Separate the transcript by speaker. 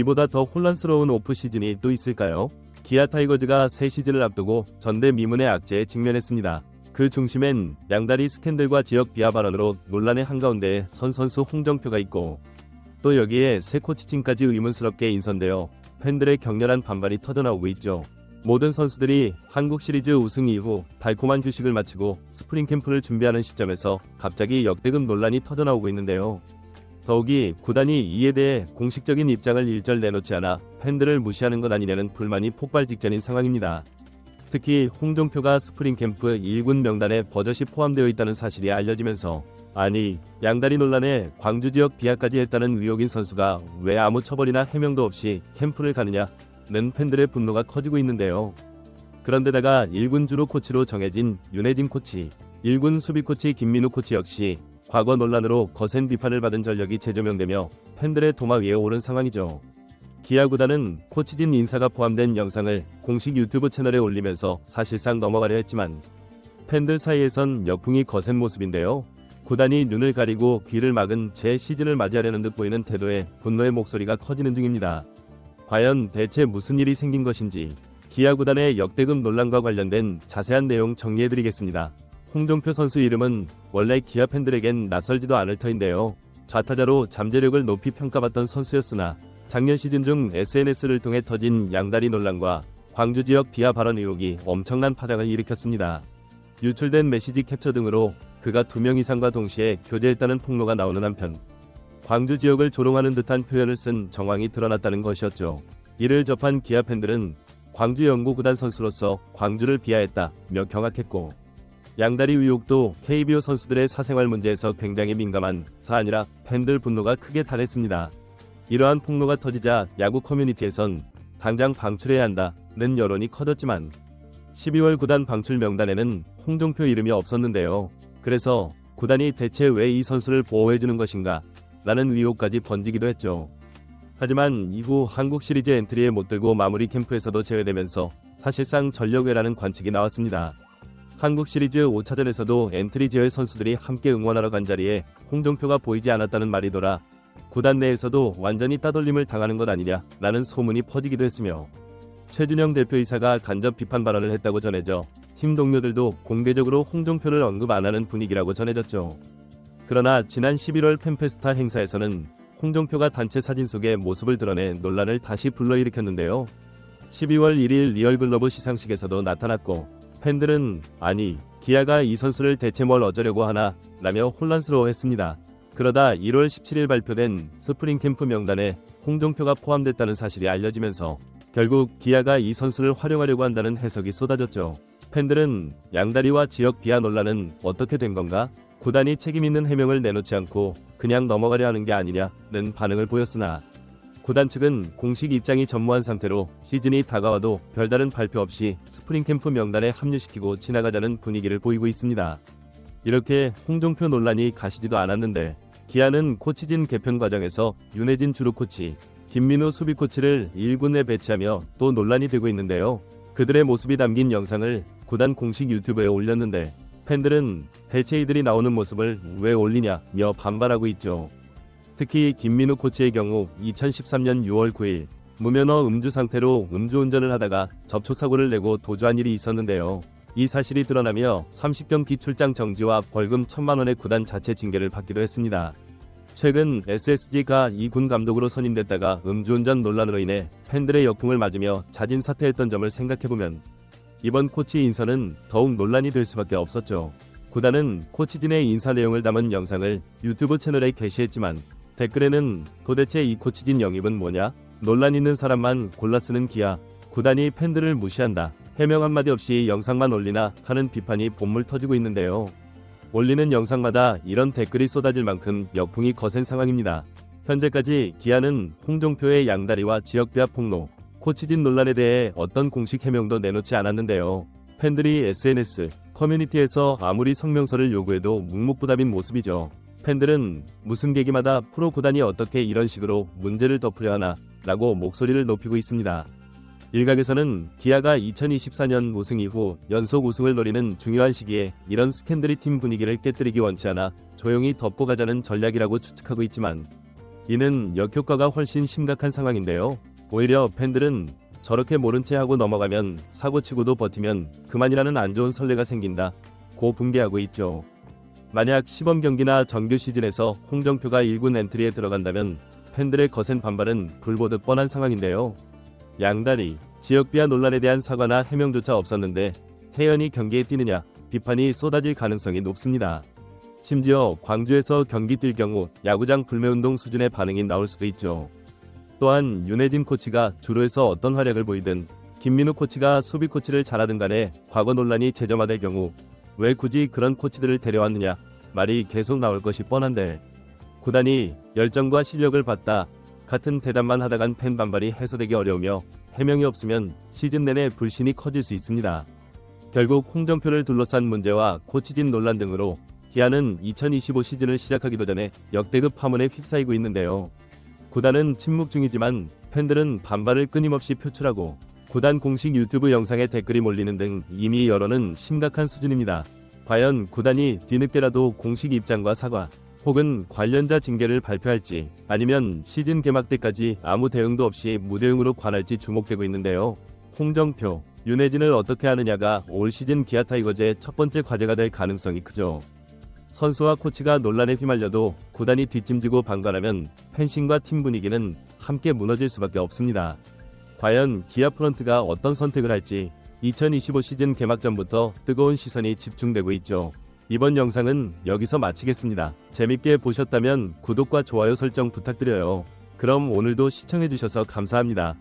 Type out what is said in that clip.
Speaker 1: 이보다 더 혼란스러운 오프 시즌이 또 있을까요? 기아 타이거즈가 새 시즌을 앞두고 전대 미문의 악재에 직면했습니다. 그 중심엔 양다리 스캔들과 지역 비하 발언으로 논란의 한가운데 선 선수 홍정표가 있고 또 여기에 새 코치진까지 의문스럽게 인선되어 팬들의 격렬한 반발이 터져나오고 있죠. 모든 선수들이 한국 시리즈 우승 이후 달콤한 휴식을 마치고 스프링 캠프를 준비하는 시점에서 갑자기 역대급 논란이 터져나오고 있는데요. 더욱이 구단이 이에 대해 공식적인 입장을 일절 내놓지 않아 팬들을 무시하는 것 아니냐는 불만이 폭발 직전인 상황입니다. 특히 홍종표가 스프링 캠프 1군 명단에 버젓이 포함되어 있다는 사실이 알려지면서 아니 양다리 논란에 광주 지역 비하까지 했다는 의혹인 선수가 왜 아무 처벌이나 해명도 없이 캠프를 가느냐는 팬들의 분노가 커지고 있는데요. 그런데다가 1군 주로 코치로 정해진 윤혜진 코치, 1군 수비 코치 김민우 코치 역시 과거 논란으로 거센 비판을 받은 전력이 재조명되며 팬들의 도마 위에 오른 상황이죠. 기아 구단은 코치진 인사가 포함된 영상을 공식 유튜브 채널에 올리면서 사실상 넘어가려 했지만 팬들 사이에선 역풍이 거센 모습인데요. 구단이 눈을 가리고 귀를 막은 제 시즌을 맞이하려는 듯 보이는 태도에 분노의 목소리가 커지는 중입니다. 과연 대체 무슨 일이 생긴 것인지 기아 구단의 역대급 논란과 관련된 자세한 내용 정리해드리겠습니다. 홍종표 선수 이름은 원래 기아 팬들에겐 낯설지도 않을 터인데요. 좌타자로 잠재력을 높이 평가받던 선수였으나 작년 시즌 중 SNS를 통해 터진 양다리 논란과 광주 지역 비하 발언 의혹이 엄청난 파장을 일으켰습니다. 유출된 메시지 캡처 등으로 그가 두 명 이상과 동시에 교제했다는 폭로가 나오는 한편 광주 지역을 조롱하는 듯한 표현을 쓴 정황이 드러났다는 것이었죠. 이를 접한 기아 팬들은 광주 연고 구단 선수로서 광주를 비하했다며 경악했고 양다리 의혹도 KBO 선수들의 사생활 문제에서 굉장히 민감한 사안이라 팬들 분노가 크게 달했습니다. 이러한 폭로가 터지자 야구 커뮤니티에선 당장 방출해야 한다는 여론이 커졌지만 12월 구단 방출 명단에는 홍종표 이름이 없었는데요. 그래서 구단이 대체 왜 이 선수를 보호해주는 것인가? 라는 의혹까지 번지기도 했죠. 하지만 이후 한국 시리즈 엔트리에 못 들고 마무리 캠프에서도 제외되면서 사실상 전력외라는 관측이 나왔습니다. 한국 시리즈 5차전에서도 엔트리 제외 선수들이 함께 응원하러 간 자리에 홍종표가 보이지 않았다는 말이 돌아 구단 내에서도 완전히 따돌림을 당하는 것 아니냐라는 소문이 퍼지기도 했으며 최준영 대표이사가 간접 비판 발언을 했다고 전해져 팀 동료들도 공개적으로 홍종표를 언급 안 하는 분위기라고 전해졌죠. 그러나 지난 11월 팬페스타 행사에서는 홍종표가 단체 사진 속에 모습을 드러내 논란을 다시 불러일으켰는데요. 12월 1일 리얼글러브 시상식에서도 나타났고 팬들은 아니 기아가 이 선수를 대체 뭘 어쩌려고 하나 라며 혼란스러워했습니다. 그러다 1월 17일 발표된 스프링 캠프 명단에 홍종표가 포함됐다는 사실이 알려지면서 결국 기아가 이 선수를 활용하려고 한다는 해석이 쏟아졌죠. 팬들은 양다리와 지역 비하 논란은 어떻게 된 건가? 구단이 책임 있는 해명을 내놓지 않고 그냥 넘어가려 하는 게 아니냐는 반응을 보였으나 구단 측은 공식 입장이 전무한 상태로 시즌이 다가와도 별다른 발표 없이 스프링 캠프 명단에 합류시키고 지나가자는 분위기를 보이고 있습니다. 이렇게 홍종표 논란이 가시지도 않았는데 기아는 코치진 개편 과정에서 윤혜진 주루 코치, 김민우 수비 코치를 1군에 배치하며 또 논란이 되고 있는데요. 그들의 모습이 담긴 영상을 구단 공식 유튜브에 올렸는데 팬들은 대체 이들이 나오는 모습을 왜 올리냐며 반발하고 있죠. 특히 김민우 코치의 경우 2013년 6월 9일 무면허 음주 상태로 음주운전을 하다가 접촉사고를 내고 도주한 일이 있었는데요. 이 사실이 드러나며 30경기 출장 정지와 벌금 1천만 원의 구단 자체 징계를 받기도 했습니다. 최근 SSG가 이군 감독으로 선임됐다가 음주운전 논란으로 인해 팬들의 역풍을 맞으며 자진 사퇴했던 점을 생각해보면 이번 코치 인선은 더욱 논란이 될 수밖에 없었죠. 구단은 코치진의 인사 내용을 담은 영상을 유튜브 채널에 게시했지만 댓글에는 도대체 이 코치진 영입은 뭐냐? 논란 있는 사람만 골라 쓰는 기아. 구단이 팬들을 무시한다. 해명 한마디 없이 영상만 올리나 하는 비판이 본물 터지고 있는데요. 올리는 영상마다 이런 댓글이 쏟아질 만큼 역풍이 거센 상황입니다. 현재까지 기아는 홍종표의 양다리와 지역비하 폭로, 코치진 논란에 대해 어떤 공식 해명도 내놓지 않았는데요. 팬들이 SNS, 커뮤니티에서 아무리 성명서를 요구해도 묵묵부답인 모습이죠. 팬들은 무슨 계기마다 프로 구단이 어떻게 이런 식으로 문제를 덮으려 하나 라고 목소리를 높이고 있습니다. 일각에서는 기아가 2024년 우승 이후 연속 우승을 노리는 중요한 시기에 이런 스캔들이 팀 분위기를 깨뜨리기 원치 않아 조용히 덮고 가자는 전략이라고 추측하고 있지만 이는 역효과가 훨씬 심각한 상황인데요. 오히려 팬들은 저렇게 모른 채 하고 넘어가면 사고치고도 버티면 그만이라는 안 좋은 선례가 생긴다. 고 붕괴하고 있죠. 만약 시범 경기나 정규 시즌에서 홍정표가 1군 엔트리에 들어간다면 팬들의 거센 반발은 불보듯 뻔한 상황인데요. 양다리, 지역비하 논란에 대한 사과나 해명조차 없었는데 태연이 경기에 뛰느냐 비판이 쏟아질 가능성이 높습니다. 심지어 광주에서 경기 뛸 경우 야구장 불매운동 수준의 반응이 나올 수도 있죠. 또한 윤혜진 코치가 주로에서 어떤 활약을 보이든 김민우 코치가 수비 코치를 잘하든 간에 과거 논란이 재점화될 경우 왜 굳이 그런 코치들을 데려왔느냐 말이 계속 나올 것이 뻔한데 구단이 열정과 실력을 봤다 같은 대답만 하다간 팬 반발이 해소되기 어려우며 해명이 없으면 시즌 내내 불신이 커질 수 있습니다. 결국 홍정표를 둘러싼 문제와 코치진 논란 등으로 기아는 2025 시즌을 시작하기도 전에 역대급 파문에 휩싸이고 있는데요. 구단은 침묵 중이지만 팬들은 반발을 끊임없이 표출하고 구단 공식 유튜브 영상에 댓글이 몰리는 등 이미 여론은 심각한 수준입니다. 과연 구단이 뒤늦게라도 공식 입장과 사과 혹은 관련자 징계를 발표할지 아니면 시즌 개막 때까지 아무 대응도 없이 무대응으로 관할지 주목되고 있는데요. 홍정표, 윤혜진을 어떻게 하느냐가 올 시즌 기아 타이거즈의 첫 번째 과제가 될 가능성이 크죠. 선수와 코치가 논란에 휘말려도 구단이 뒷짐지고 방관하면 팬심과 팀 분위기는 함께 무너질 수밖에 없습니다. 과연 기아 프런트가 어떤 선택을 할지 2025 시즌 개막 전부터 뜨거운 시선이 집중되고 있죠. 이번 영상은 여기서 마치겠습니다. 재밌게 보셨다면 구독과 좋아요 설정 부탁드려요. 그럼 오늘도 시청해주셔서 감사합니다.